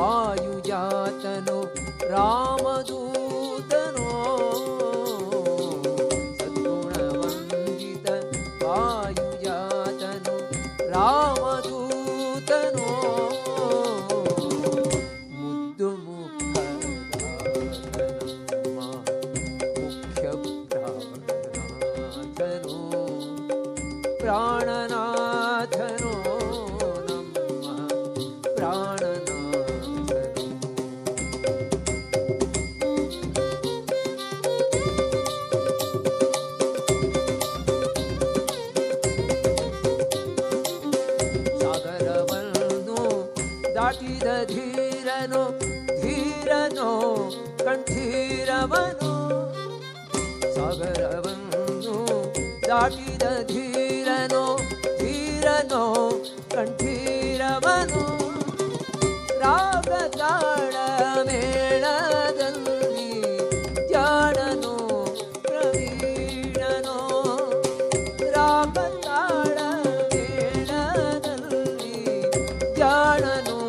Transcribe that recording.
वायुजातनो रामदूतनो। सद्गुणवञ्जित वायुजातनो रामदूतनो। मा मुख्यप्राणनातनो प्राणनाथन। ದಾಟಿದ ಧೀರನು, ಧೀರನೋ ಕಂಠೀರವನು ಸಾಗರವನ್ನು ದಾಟಿದ ಧೀರನೋ ಧೀರನೋ ಕಂಠೀರವನು ರಾಗ ತಾಳ ಮೇಳದಲ್ಲಿ ಜಾಣನು ಪ್ರವೀಣನೋ. ರಾಗ ತಾಳ ಮೇಳದಲ್ಲಿ ಜಾಣನು